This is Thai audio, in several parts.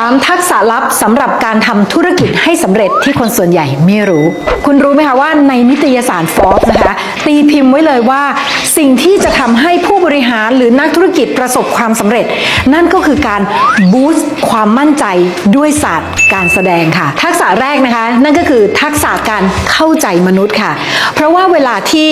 3 ทักษะลับสำหรับการทำธุรกิจให้สำเร็จที่คนส่วนใหญ่ไม่รู้ คุณรู้ไหมคะว่าในนิตยสาร Forbes นะคะ ตีพิมพ์ไว้เลยว่า สิ่งที่จะทำให้ผู้บริหารหรือนักธุรกิจประสบความสำเร็จ นั่นก็คือการบูสต์ความมั่นใจด้วยศาสตร์การแสดงค่ะ ทักษะแรกนะคะ นั่นก็คือทักษะการเข้าใจมนุษย์ค่ะ เพราะว่าเวลาที่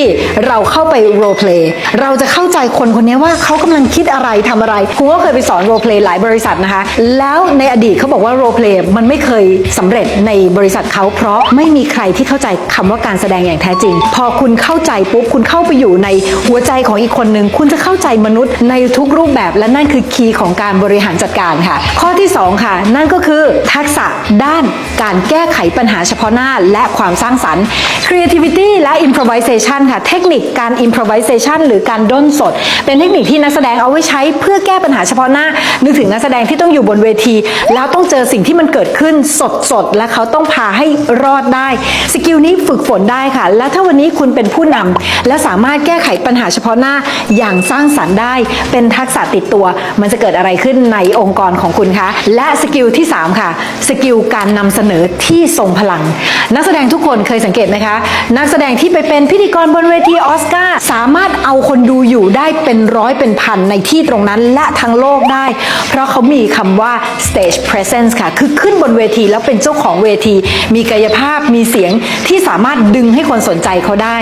เราเข้าไปโรเพลย์เราจะเข้าใจคนคนนี้ว่าเขากำลังคิดอะไรทำอะไรคุณก็เคยไปสอนโรเพลย์หลายบริษัทนะคะ แล้วในอดีตเขาบอกว่าโรเพลย์มันไม่เคยสำเร็จในบริษัทเขาเพราะไม่มีใครที่เข้าใจคำว่าการแสดงอย่างแท้จริง พอคุณเข้าใจปุ๊บคุณเข้าไปอยู่ในหัวใจของอีกคนหนึ่งคุณจะเข้าใจมนุษย์ในทุกรูปแบบและนั่นคือคีย์ของการบริหารจัดการค่ะ ข้อที่สองค่ะ นั่นก็คือทักษะด้านการแก้ไขปัญหาเฉพาะหน้า และความสร้างสรรค์ creativity และ improvisation ค่ะ เทคนิคการ improvisation หรือการด้นสด เป็นเทคนิคที่นักแสดงเอาไว้ใช้เพื่อแก้ปัญหาเฉพาะหน้า นึกถึงนักแสดงที่ต้องอยู่บนเวที แล้วต้องเจอสิ่งที่มันเกิดขึ้นสดๆและเขาต้องพาให้รอดได้ สกิลนี้ฝึกฝนได้ค่ะ และถ้าวันนี้คุณเป็นผู้นำและสามารถแก้ไขปัญหาเฉพาะหน้าอย่างสร้างสรรค์ได้ เป็นทักษะติดตัว มันจะเกิดอะไรขึ้นในองค์กรของคุณคะ และสกิลที่ 3 ค่ะ สกิลการนำเสนอที่ทรงพลัง นักแสดงทุกคนเคยสังเกตไหมคะ นักแสดงที่ไปเป็นพิธีกรบนเวทีออสการ์สามารถเอาคนดูอยู่ได้เป็นร้อยเป็นพันในที่ตรงนั้นและทั้งโลกได้ เพราะเขามีคำว่า stage presence ค่ะ คือขึ้นบนเวทีแล้วเป็นเจ้าของเวที มีกายภาพมีเสียงที่สามารถดึงให้คนสนใจเขาได้